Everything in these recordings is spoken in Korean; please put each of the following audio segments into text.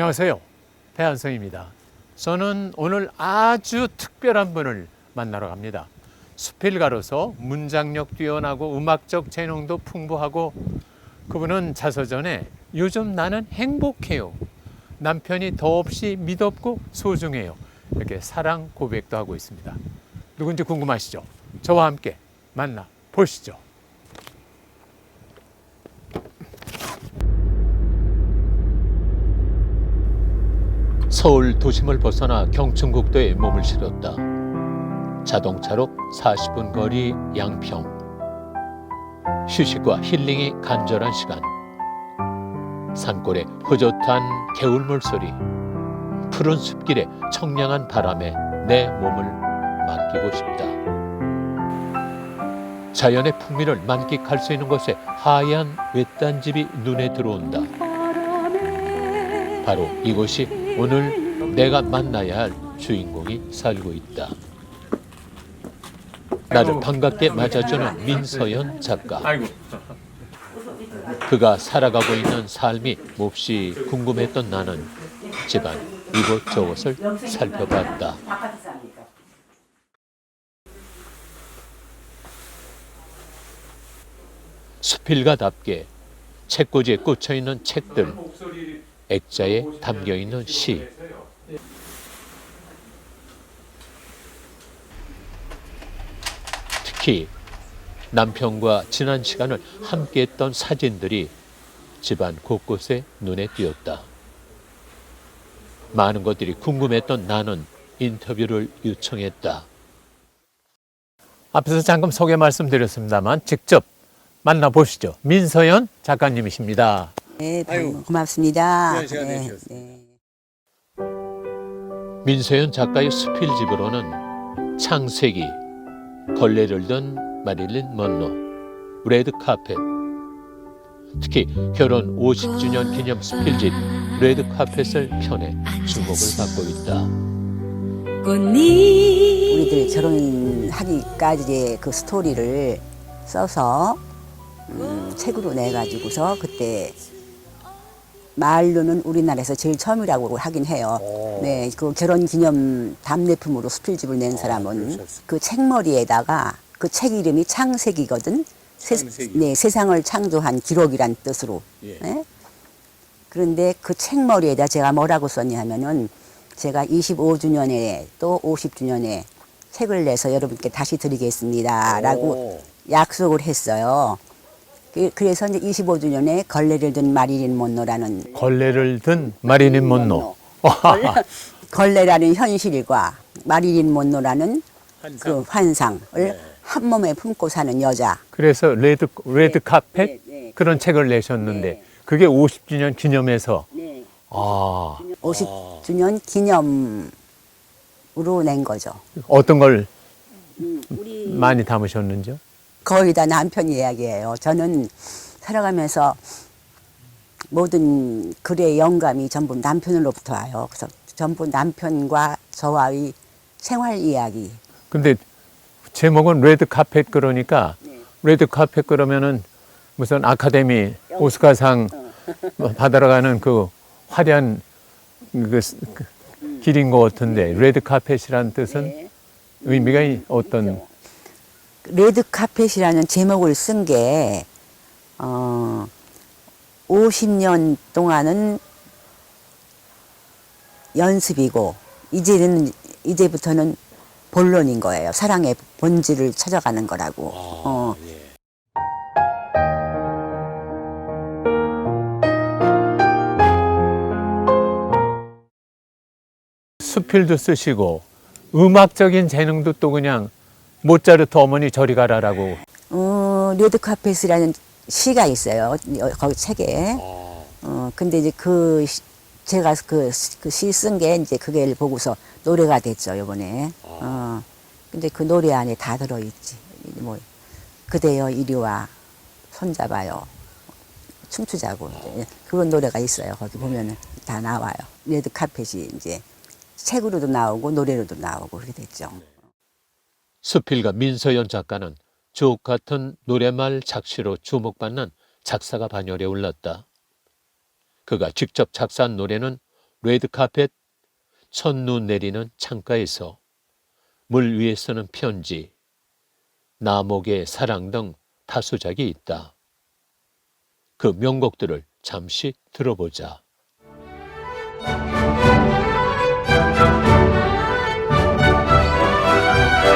안녕하세요. 배한성입니다. 저는 오늘 아주 특별한 분을 만나러 갑니다. 수필가로서 문장력 뛰어나고 음악적 재능도 풍부하고 그분은 자서전에 요즘 나는 행복해요. 남편이 더없이 믿었고 소중해요. 이렇게 사랑 고백도 하고 있습니다. 누군지 궁금하시죠? 저와 함께 만나 보시죠. 서울 도심을 벗어나 경춘국도에 몸을 실었다. 자동차로 40분 거리 양평. 휴식과 힐링이 간절한 시간. 산골의 흐젓한 개울물 소리. 푸른 숲길의 청량한 바람에 내 몸을 맡기고 싶다. 자연의 풍미를 만끽할 수 있는 곳에 하얀 외딴 집이 눈에 들어온다. 바로 이곳이 오늘 내가 만나야 할 주인공이 살고 있다. 나를 반갑게 맞아주는 민서연 작가. 그가 살아가고 있는 삶이 몹시 궁금했던 나는 집안 이곳저곳을 살펴봤다. 수필가답게 책꽂이에 꽂혀 있는 책들, 액자에 담겨 있는 시. 특히 남편과 지난 시간을 함께했던 사진들이 집안 곳곳에 눈에 띄었다. 많은 것들이 궁금했던 나는 인터뷰를 요청했다. 앞에서 잠깐 소개 말씀드렸습니다만 직접 만나보시죠. 민서연 작가님이십니다. 네, 아이고. 고맙습니다. 귀한 시간 내주셨습니다. 네. 민서연 작가의 수필집으로는 창세기, 걸레를 든 마릴린 먼로, 레드 카펫, 특히 결혼 50주년 기념 수필집 레드 카펫을 펴내 주목을 받고 있다. 우리들 결혼하기까지의 그 스토리를 써서 음, 책으로 내가지고서 그때 말로는 우리나라에서 제일 처음이라고 하긴 해요. 네, 그 결혼 기념 답례품으로 수필집을 낸 사람은 그 책머리에다가 그 책 이름이 창세기거든. 세, 창세기. 네, 세상을 창조한 기록이란 뜻으로. 예. 네? 그런데 그 책머리에다 제가 뭐라고 썼냐 하면은 제가 25주년에 또 50주년에 책을 내서 여러분께 다시 드리겠습니다. 라고 약속을 했어요. 그- 그래서 이제 25주년에 걸레를 든 마릴린 monroe라는 걸레를 든 마릴린 먼로. 걸레라는 현실과 마릴린 monroe라는 그 환상을 한 몸에 품고 사는 여자. 그래서 레드 레드 카펫 네, 네. 그런 책을 내셨는데 네. 그게 50주년 기념해서 네. 아 50주년 기념으로 낸 거죠. 어떤 걸 우리 많이 담으셨는지요? 거의 다 남편 이야기예요. 저는 살아가면서 모든 글의 영감이 전부 남편으로부터 와요. 그래서 전부 남편과 저와의 생활 이야기. 근데 제목은 레드 카펫 그러니까 네. 레드 카펫 그러면은 무슨 아카데미 오스카상 뭐 받으러 가는 그 화려한 그, 스- 그 길인 것 같은데 레드 카펫이라는 뜻은 네. 의미가 이- 어떤 레드 카펫이라는 제목을 쓴 게, 어, 50년 동안은 연습이고, 이제는, 이제부터는 본론인 거예요. 사랑의 본질을 찾아가는 거라고. 어, 수필도 쓰시고 음악적인 재능도 또 그냥 모차르트 어머니 저리 가라라고 어, 레드 카펫이라는 시가 있어요. 어, 거기 책에. 어, 근데 이제 그, 시- 제가 그, 시 쓴 게 이제 그게 보고서 노래가 됐죠, 요번에. 어, 근데 그 노래 안에 다 들어있지. 뭐, 그대여 이리 와, 손잡아요. 춤추자고. 이제 그런 노래가 있어요. 거기 보면은 다 나와요. 레드 카펫이 이제 책으로도 나오고 노래로도 나오고 그렇게 됐죠. 수필가 민서연 작가는 주옥 같은 노래말 작시로 주목받는 작사가 반열에 올랐다. 그가 직접 작사한 노래는 레드카펫 첫눈 내리는 창가에서 물 위에 쓰는 편지, 나목의 사랑 등 다수작이 있다. 그 명곡들을 잠시 들어보자. 그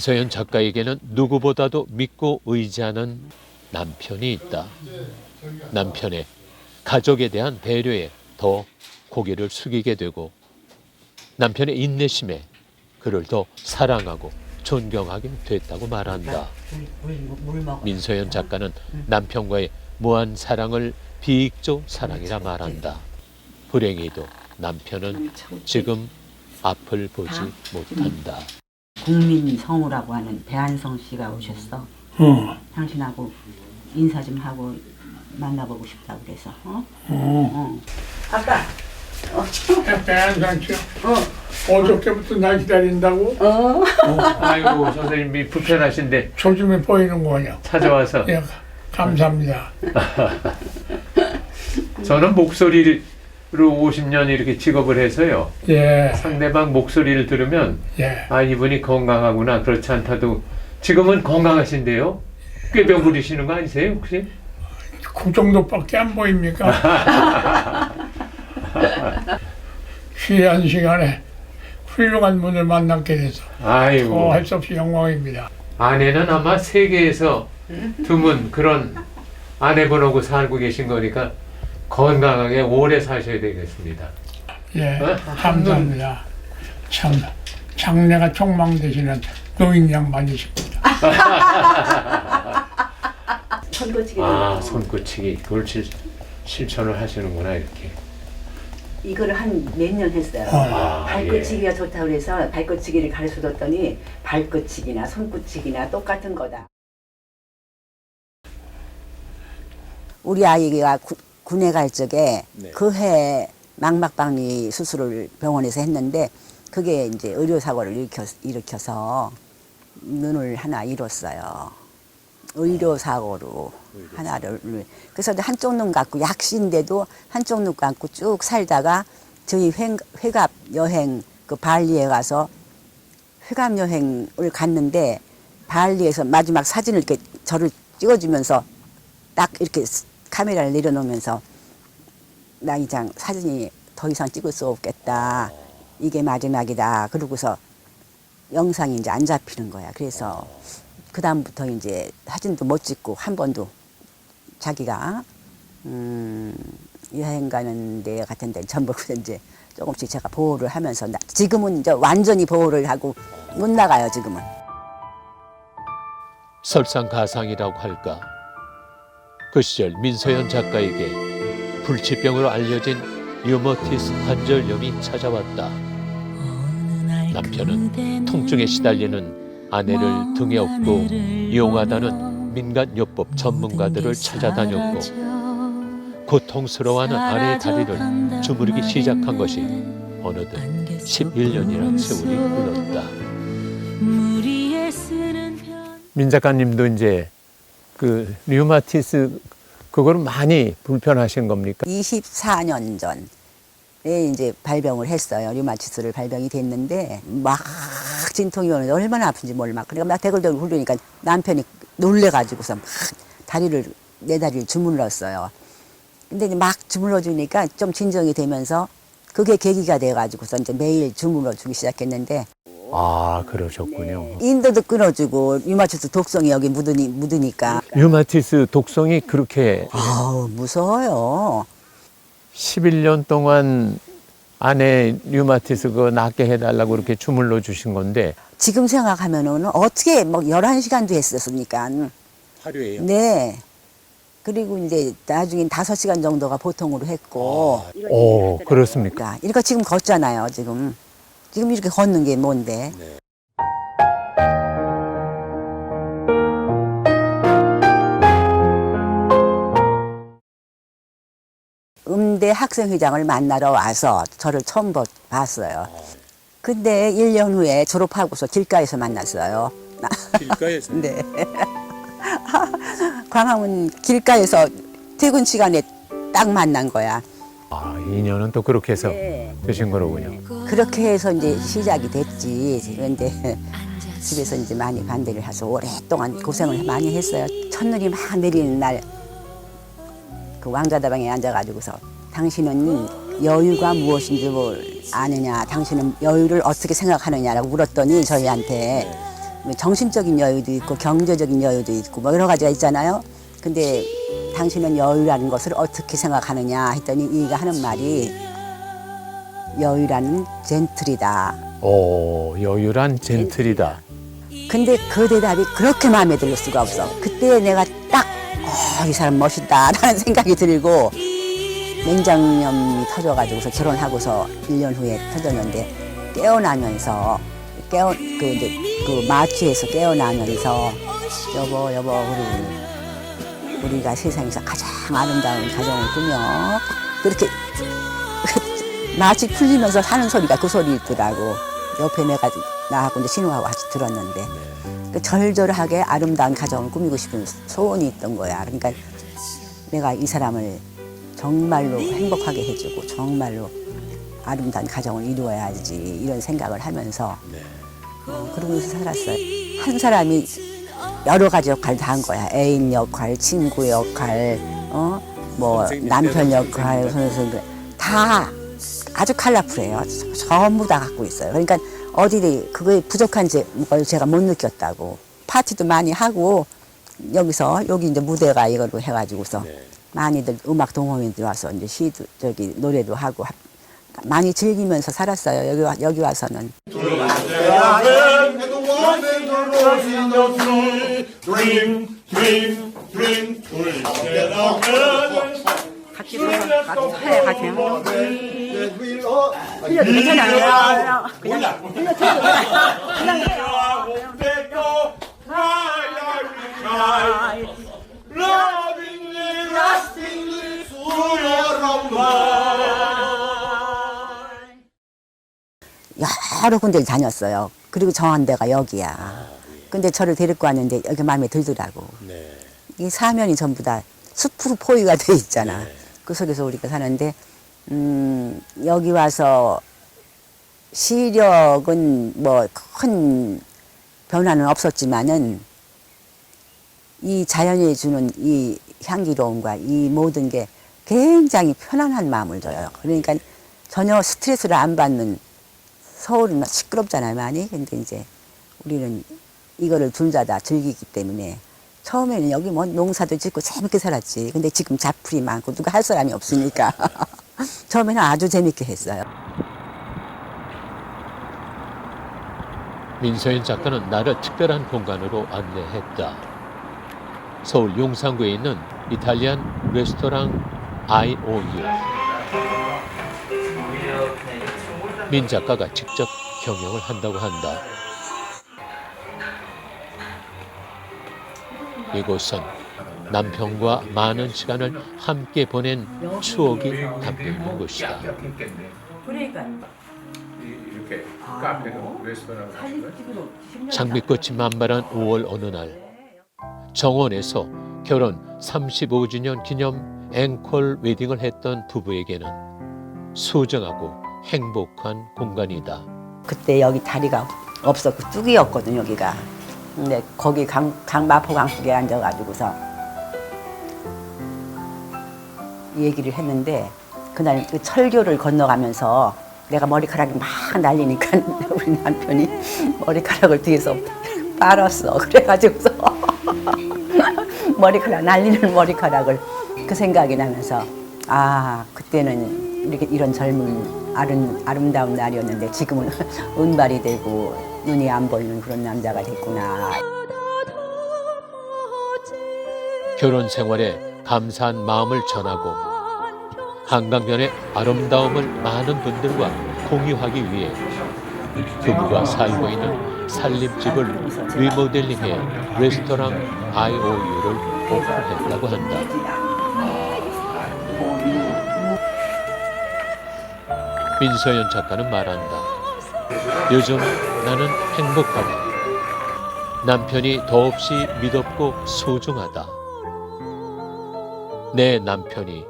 민서연 작가에게는 누구보다도 믿고 의지하는 남편이 있다. 남편의 가족에 대한 배려에 더 고개를 숙이게 되고 남편의 인내심에 그를 더 사랑하고 존경하게 됐다고 말한다. 민서연 작가는 남편과의 무한 사랑을 비익조 사랑이라 말한다. 불행히도 남편은 지금 앞을 보지 못한다. 국민 성우라고 하는 배한성 씨가 오셨어. 어, 당신하고 인사 좀 하고 만나보고 싶다고 그래서. 어? 어. 어. 아빠. 배한상 씨, 어. 어저께부터 날 기다린다고? 어. 아이고 선생님이 불편하신데 조짐이 보이는 거냐? 찾아와서 예, 감사합니다. 저는 목소리 로 50년 이렇게 직업을 해서요. 예, 상대방 목소리를 들으면 예. 아 이분이 건강하구나 그렇지 않다도 지금은 건강하신데요. 꾀병 부리시는 거 아니세요 혹시? 그 정도밖에 안 보입니까? 귀한 시간에 훌륭한 분을 만나게 돼서 아이고 더할 수 없이 영광입니다. 아내는 아마 세계에서 드문 그런 아내분하고 살고 계신 거니까 건강하게 오래 사셔야 되겠습니다. 예, 어? 감사합니다. 참 장래가 촉망되시는 노인 양반이십니다. 선거치기 아 손끝치기 그걸 실, 실천을 하시는구나 이렇게. 이거를 한 몇 년 했어요. 아, 발끝치기가 좋다고 그래서 발끝치기를 가르쳐 줬더니 발끝치기나 손끝치기나 똑같은 거다. 우리 아이가 구- 군에 갈 적에 그해 망막박리 수술을 병원에서 했는데 그게 이제 의료 사고를 일으켜, 일으켜서 눈을 하나 잃었어요. 의료 사고로 하나를. 그래서 한쪽 눈 감고 약시인데도 한쪽 눈 감고 쭉 살다가 저희 회, 회갑 여행 그 발리에 가서 회감 여행을 갔는데 발리에서 마지막 사진을 이렇게 저를 찍어주면서 딱 이렇게 스- 카메라를 내려놓으면서 나 이장 사진이 더 이상 찍을 수 없겠다. 이게 마지막이다. 그러고서 영상이 이제 안 잡히는 거야. 그래서 그 다음부터 이제 사진도 못 찍고 한 번도 자기가 음, 여행 가는 데 같은 데 전부 이제 조금씩 제가 보호를 하면서 나- 지금은 이제 완전히 보호를 하고 못 나가요 지금은. 설상가상이라고 할까. 그 시절 민서연 작가에게 불치병으로 알려진 류머티스 관절염이 찾아왔다. 남편은 통증에 시달리는 아내를 등에 업고 이용하다는 민간요법 전문가들을 찾아다녔고 고통스러워하는 아내의 다리를 주무르기 시작한 것이 어느덧 11년이란 세월이 흘렀다. 민 작가님도 이제 그 류마티스 그거를 많이 불편하신 겁니까? 24년 전에 이제 발병을 했어요. 류마티스를 발병이 됐는데 막 진통이 오는데 얼마나 아픈지 몰라. 그러니까 막 대걸대걸 굴르니까 남편이 놀래가지고서 막 다리를 내 다리를 주물렀어요. 근데 이제 막 주물러 주니까 좀 진정이 되면서 그게 계기가 돼가지고서 이제 매일 주물러 주기 시작했는데 아 그러셨군요. 인도도 끊어주고 류마티스 독성이 여기 묻으니, 묻으니까 류마티스 독성이 그렇게 아우 무서워요. 11년 동안 아내 류마티스 그 낫게 해달라고 이렇게 주물러 주신 건데 지금 생각하면은 어떻게 뭐 11시간도 했었습니까? 하루에요? 네. 그리고 이제 나중엔 5시간 정도가 보통으로 했고. 오 그렇습니까? 그러니까 이거 지금 걷잖아요, 지금. 지금 이렇게 걷는 게 뭔데? 음대 학생회장을 만나러 와서 저를 처음 보- 봤어요. 근데 1년 후에 졸업하고서 길가에서 만났어요. 길가에서 네. 광화문 길가에서 퇴근 시간에 딱 만난 거야. 아 인연은 또 그렇게 해서 네. 되신 거로군요. 그렇게 해서 이제 시작이 됐지. 그런데 집에서 이제 많이 반대를 해서 오랫동안 고생을 많이 했어요. 첫눈이 막 내리는 날, 그 왕자다방에 앉아가지고서 당신은 여유가 무엇인지 뭘 아느냐, 당신은 여유를 어떻게 생각하느냐라고 물었더니 저희한테 뭐 정신적인 여유도 있고 경제적인 여유도 있고 뭐 여러 가지가 있잖아요. 근데 당신은 여유라는 것을 어떻게 생각하느냐 했더니 이가 하는 말이 여유라는 젠틀이다. 오 여유란 젠틀이다. 근데 그 대답이 그렇게 마음에 들 수가 없어. 그때 내가 딱, 어, 이 사람 멋있다라는 생각이 들고, 맹장염이 터져가지고서 결혼하고서 1년 후에 터졌는데, 깨어나면서, 깨어, 그, 이제, 그 마취에서 깨어나면서, 여보, 여보, 우리, 우리가 세상에서 가장 아름다운 가정을 꾸며, 그렇게, 마취 풀리면서 하는 소리가 그 소리 있더라고. 옆에 내가 나하고 이제 신우하고 같이 들었는데 그 절절하게 아름다운 가정을 꾸미고 싶은 소원이 있던 거야. 그러니까 내가 이 사람을 정말로 행복하게 해주고 정말로 아름다운 가정을 이루어야지 이런 생각을 하면서 어, 그러면서 살았어요. 한 사람이 여러 가지 역할 다한 거야. 애인 역할, 친구 역할, 어, 뭐 남편 역할, 선생님 다 아주 컬러풀해요. 전부 다 갖고 있어요. 그러니까 어디 그거에 부족한 제- 걸 제가 못 느꼈다고. 파티도 많이 하고 여기서 여기 이제 무대가 이걸로 해가지고서 많이들 음악 동호인들 와서 이제 시도 저기 노래도 하고 하- 많이 즐기면서 살았어요. 여기 와, 여기 와서는. 여러 군데를 다녔어요. 그리고 정한 데가 여기야. 근데 저를 데리고 왔는데 여기 마음에 들더라고. 이 사면이 전부 다 숲으로 포위가 돼 있잖아. 그 속에서 우리가 사는데 음, 여기 와서 시력은 뭐 큰 변화는 없었지만은 이 자연이 주는 이 향기로움과 이 모든 게 굉장히 편안한 마음을 줘요. 그러니까 전혀 스트레스를 안 받는 서울은 시끄럽잖아요, 많이. 근데 이제 우리는 이거를 둘 다 다 즐기기 때문에 처음에는 여기 뭐 농사도 짓고 재밌게 살았지. 근데 지금 잡풀이 많고 누가 할 사람이 없으니까. 처음에는 아주 재밌게 했어요. 민서인 작가는 나를 특별한 공간으로 안내했다. 서울 용산구에 있는 이탈리안 레스토랑 IOU. 민 작가가 직접 경영을 한다고 한다. 이곳은 남편과 많은 시간을 함께 보낸 추억이 담겨 있는 곳이다. 그러니까 이렇게 레스토랑. 장미꽃이 만발한 5월 어느 날 정원에서 결혼 35주년 기념 앵콜 웨딩을 했던 부부에게는 소중하고 행복한 공간이다. 그때 여기 다리가 없었고 뚝이었거든 여기가. 근데 거기 강, 강 마포강 쪽에 앉아가지고서 얘기를 했는데 그날 그 철교를 건너가면서 내가 머리카락이 막 날리니까 우리 남편이 머리카락을 뒤에서 빨았어. 그래가지고서 머리카락 날리는 머리카락을 그 생각이 나면서 아 그때는 이렇게 이런 젊은 아름, 아름다운 날이었는데 지금은 은발이 되고 눈이 안 보이는 그런 남자가 됐구나. 결혼 생활에 감사한 마음을 전하고 한강변의 아름다움을 많은 분들과 공유하기 위해 부부가 살고 있는 살림집을 리모델링해 레스토랑 IOU를 오픈했다고 한다. 민서연 작가는 말한다. 요즘 나는 행복하다. 남편이 더없이 믿었고 소중하다. 내 남편이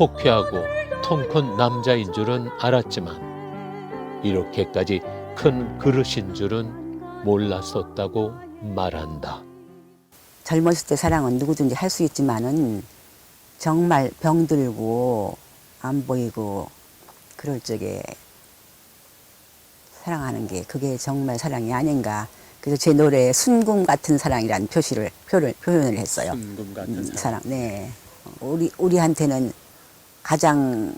호쾌하고 통큰 남자인 줄은 알았지만 이렇게까지 큰 그릇인 줄은 몰랐었다고 말한다. 젊었을 때 사랑은 누구든지 할 수 있지만은 정말 병들고 안 보이고 그럴 적에 사랑하는 게 그게 정말 사랑이 아닌가. 그래서 제 노래에 순금 같은 사랑이라는 표시를 표를 표현을 했어요. 순금 음, 사랑. 네. 우리 우리한테는 가장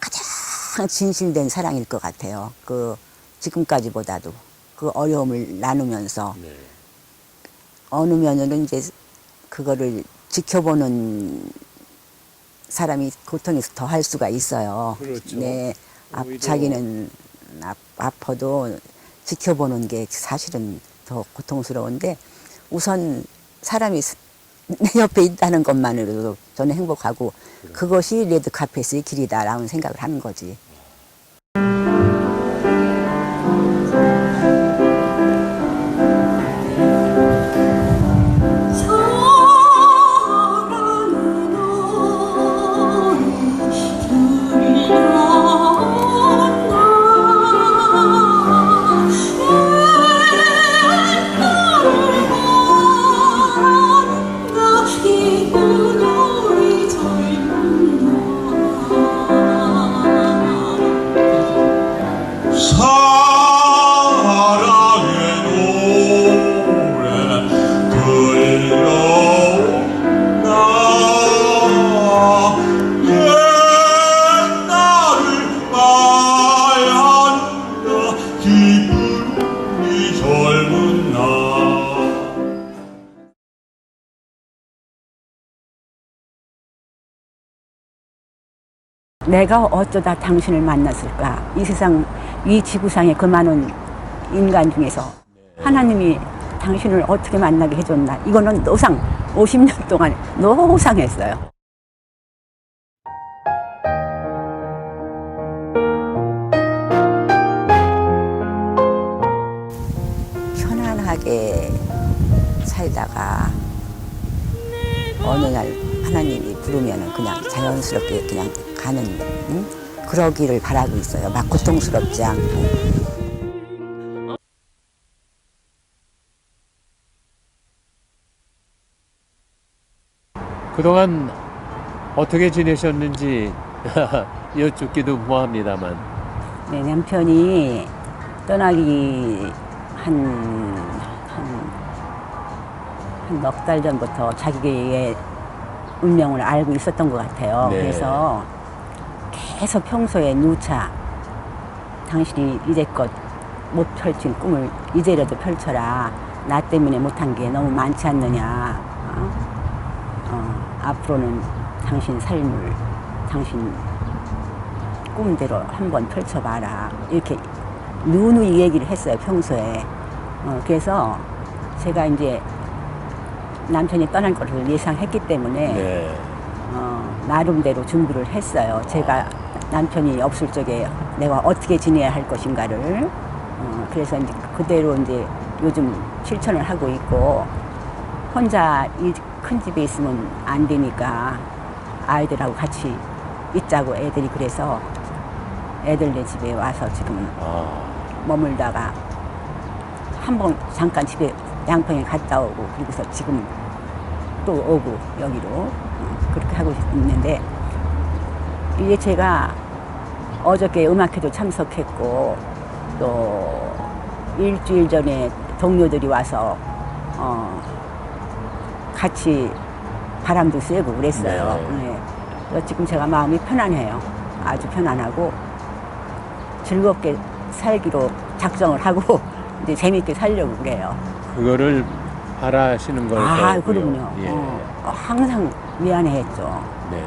가장 진실된 사랑일 것 같아요. 그 지금까지보다도 그 어려움을 나누면서 네. 어느 면으로는 이제 그거를 지켜보는 사람이 고통에서 더 할 수가 있어요. 그렇죠. 네. 아, 오히려- 자기는 아, 아파도 지켜보는 게 사실은 더 고통스러운데 우선 사람이 스- 내 옆에 있다는 것만으로도 저는 행복하고 그것이 레드 카펫의 길이다라는 생각을 하는 거지. 내가 어쩌다 당신을 만났을까? 이 세상, 이 지구상에 그 많은 인간 중에서 하나님이 당신을 어떻게 만나게 해줬나? 이거는 노상, 50년 동안 노상했어요. 편안하게 살다가 어느 날 하나님이 부르면 그냥 자연스럽게 그냥 가는 응? 그러기를 바라고 있어요. 막 고통스럽지 않고. 그동안 어떻게 지내셨는지 여쭙기도 뭐합니다만 네, 남편이 떠나기 한, 한넉달 전부터 자기의 운명을 알고 있었던 것 같아요. 네. 그래서 계속 평소에 누차 당신이 이제껏 못 펼친 꿈을 이제라도 펼쳐라. 나 때문에 못한 게 너무 많지 않느냐. 어? 어, 앞으로는 당신 삶을 당신 꿈대로 한번 펼쳐봐라. 이렇게 누누이 얘기를 했어요 평소에. 어, 그래서 제가 이제 남편이 떠날 것을 예상했기 때문에 네. 어, 나름대로 준비를 했어요. 제가 남편이 없을 적에 내가 어떻게 지내야 할 것인가를. 어, 그래서 이제 그대로 이제 요즘 실천을 하고 있고, 혼자 이 큰 집에 있으면 안 되니까 아이들하고 같이 있자고 애들이 그래서 애들네 집에 와서 지금 아, 머물다가 한 번 잠깐 집에 양평에 갔다 오고 그리고서 지금 또 오고 여기로 어, 그렇게 하고 있는데 이게 제가 어저께 음악회도 참석했고 또 일주일 전에 동료들이 와서 어 같이 바람도 쐬고 그랬어요. 네. 네. 지금 제가 마음이 편안해요. 아주 편안하고 즐겁게 살기로 작정을 하고 이제 재밌게 살려고 그래요. 그거를 바라시는 걸 아, 거고요. 그럼요. 예. 어, 항상 미안해했죠. 네.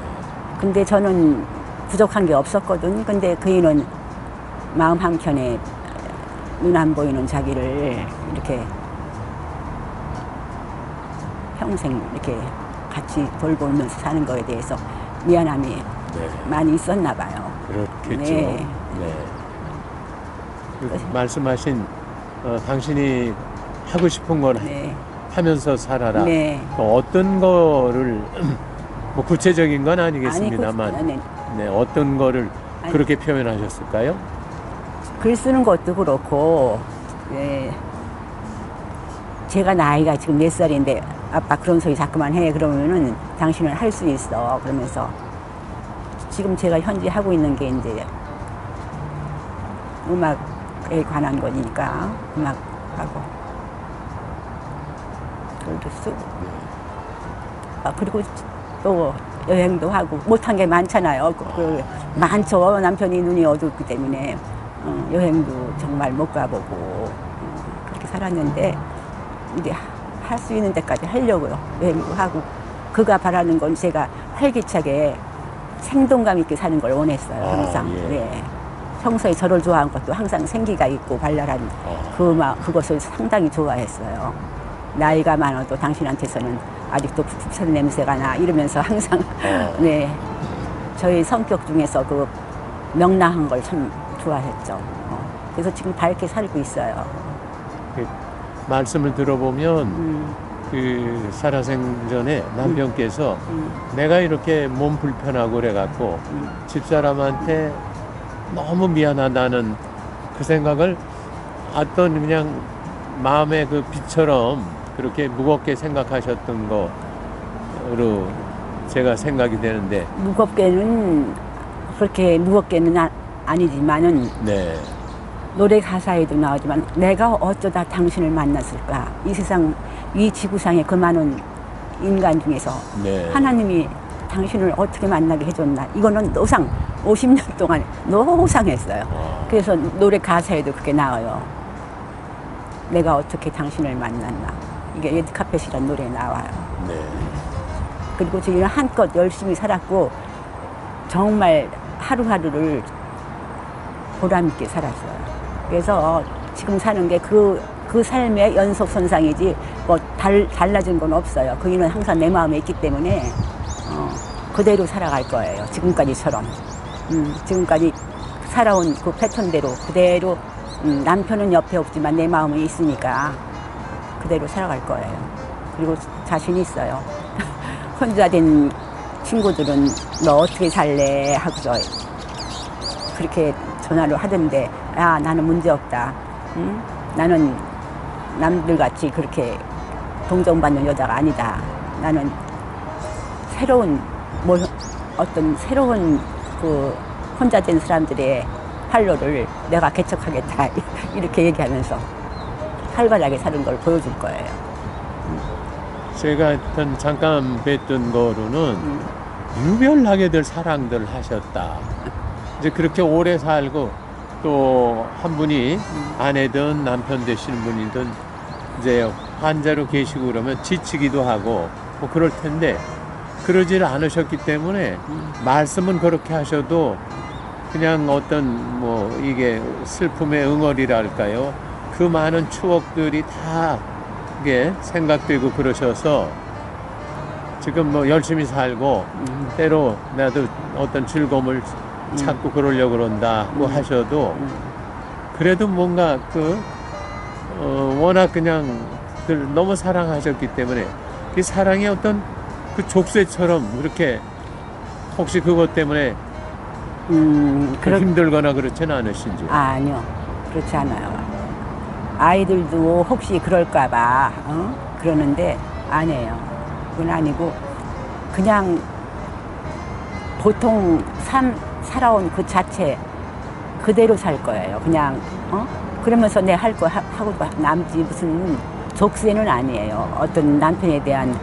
근데 저는 부족한 게 없었거든. 근데 그이는 마음 한켠에 눈 안 보이는 자기를 이렇게 평생 이렇게 같이 돌보면서 사는 거에 대해서 미안함이 네. 많이 있었나 봐요. 그렇겠죠. 네. 네. 그 말씀하신 어, 당신이 하고 싶은 걸 네. 하면서 살아라. 네. 또 어떤 거를 뭐 구체적인 건 아니겠습니다만 아니, 그- 네, 어떤 거를 아니. 그렇게 표현하셨을까요? 글 쓰는 것도 그렇고, 예, 제가 나이가 지금 몇 살인데, 아빠 그런 소리 자꾸만 해. 그러면은 당신은 할 수 있어. 그러면서 지금 제가 현재 하고 있는 게 이제 음악에 관한 거니까, 음악하고, 글도 쓰고. 아, 그리고 또 여행도 하고 못한 게 많잖아요. 그, 그 많죠. 남편이 눈이 어둡기 때문에 어, 여행도 정말 못 가보고 어, 그렇게 살았는데 이제 할 수 있는 데까지 하려고요. 여행도 하고 그가 바라는 건 제가 활기차게 생동감 있게 사는 걸 원했어요. 아, 항상. 예. 네. 평소에 저를 좋아한 것도 항상 생기가 있고 발랄한 아. 그 마, 그것을 상당히 좋아했어요. 나이가 많아도 당신한테서는 아직도 푹푹한 냄새가 나 이러면서 항상 아. 네 저희 성격 중에서 그 명랑한 걸 참 좋아했죠. 어, 그래서 지금 밝게 살고 있어요. 그 말씀을 들어보면 음, 그 살아생전에 남편께서 음, 내가 이렇게 몸 불편하고 그래갖고 음. 집사람한테 너무 미안하다는 그 생각을 어떤 그냥 마음의 그 빛처럼 그렇게 무겁게 생각하셨던 거로 제가 생각이 되는데 무겁게는 그렇게 무겁게는 아, 아니지만은 네. 노래 가사에도 나오지만 내가 어쩌다 당신을 만났을까 이 세상 이 지구상에 그 많은 인간 중에서 네. 하나님이 당신을 어떻게 만나게 해줬나 이거는 노상 50년 동안 노상했어요. 아, 그래서 노래 가사에도 그게 나와요. 내가 어떻게 당신을 만났나 이게 레드카펫이라는 노래에 나와요. 네. 그리고 저희는 한껏 열심히 살았고 정말 하루하루를 보람 있게 살았어요. 그래서 지금 사는 게그 그 삶의 연속선상이지 뭐 달, 달라진 건 없어요. 그이는 항상 내 마음에 있기 때문에 어, 그대로 살아갈 거예요. 지금까지처럼. 음, 지금까지 살아온 그 패턴대로 그대로 음, 남편은 옆에 없지만 내 마음에 있으니까 그대로 살아갈 거예요. 그리고 자신 있어요. 혼자 된 친구들은 너 어떻게 살래 하고서 그렇게 전화를 하던데 야 나는 문제 없다. 응? 나는 남들 같이 그렇게 동정받는 여자가 아니다. 나는 새로운 뭐 어떤 새로운 그 혼자 된 사람들의 활로를 내가 개척하겠다 이렇게 얘기하면서 활발하게 사는 걸 보여줄 거예요. 제가 잠깐 뵀던 거로는 음. 유별나게 들 사랑들 하셨다. 이제 그렇게 오래 살고 또 한 분이 아내든 남편 되시는 분이든 이제 환자로 계시고 그러면 지치기도 하고 뭐 그럴 텐데 그러질 않으셨기 때문에 말씀은 그렇게 하셔도 그냥 어떤 뭐 이게 슬픔의 응어리랄까요? 그 많은 추억들이 다 이게 생각되고 그러셔서 지금 뭐 열심히 살고 때로 나도 어떤 즐거움을 찾고 그러려고 그런다고 하셔도 그래도 뭔가 그 어, 워낙 그냥 그 너무 사랑하셨기 때문에 그 사랑이 어떤 그 족쇄처럼 그렇게 혹시 그것 때문에 음, 그 그렇, 힘들거나 그렇지는 않으신지. 아, 아니요. 그렇지 않아요. 아이들도 혹시 그럴까봐, 어? 그러는데, 아니에요. 그건 아니고, 그냥 보통 삶, 살아온 그 자체 그대로 살 거예요. 그냥, 어? 그러면서 내 할거 하- 하고 남지 무슨 족쇄는 아니에요. 어떤 남편에 대한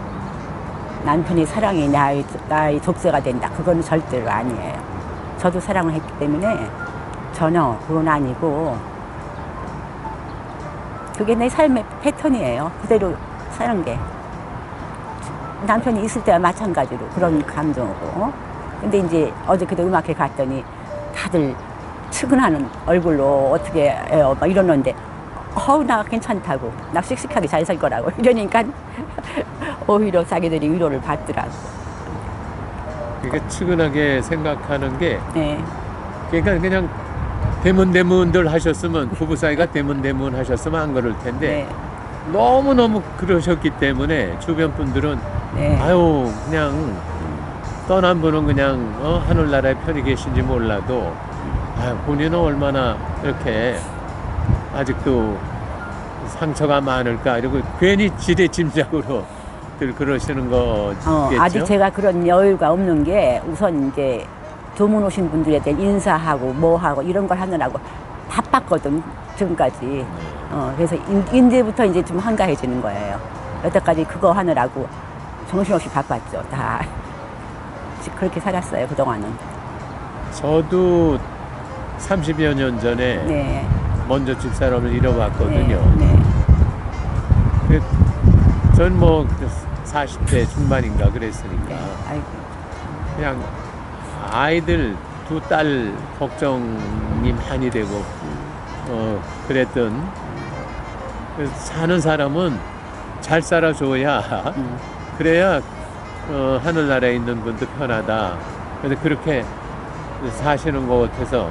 남편의 사랑이 나의, 나의 족쇄가 된다. 그건 절대로 아니에요. 저도 사랑을 했기 때문에 전혀 그건 아니고 그게 내 삶의 패턴이에요. 그대로 사는 게. 남편이 있을 때와 마찬가지로 그런 감정이고. 어? 근데 이제 어저께도 음악회 갔더니 다들 측은하는 얼굴로 어떻게 해요? 막 이러는데 어우 나 괜찮다고 나 씩씩하게 잘 살 거라고 이러니까 오히려 자기들이 위로를 받더라고. 그러니까 측은하게 생각하는 게 네. 그러니까 그냥 대문대문들 하셨으면 부부 사이가 대문대문 하셨으면 안 그럴 텐데 네. 너무 너무 그러셨기 때문에 주변 분들은 네. 아유 그냥 떠난 분은 그냥 어, 하늘나라에 편히 계신지 몰라도 아유 본인은 얼마나 이렇게 아직도 상처가 많을까 이러고 괜히 지레 짐작으로 들 그러시는 거겠죠. 어, 아직 제가 그런 여유가 없는 게 우선 이제 조문 오신 분들에 대한 인사하고 뭐 하고 이런 걸 하느라고 바빴거든 지금까지. 어, 그래서 인- 이제부터 이제 좀 한가해지는 거예요. 여태까지 그거 하느라고 정신없이 바빴죠. 다 그렇게 살았어요 그 동안은. 저도 30여 년 전에 네. 먼저 집사람을 잃어봤거든요. 네. 네. 전뭐 40대 중반인가 그랬으니까 네. 그냥 아이들 두 딸 걱정이 많이 되고 어 그랬던 사는 사람은 잘 살아줘야 음. 그래야 어, 하늘나라에 있는 분도 편하다. 그래서 그렇게 사시는 것 같아서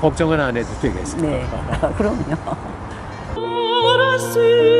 걱정은 안 해도 되겠어요. 네. 그럼요.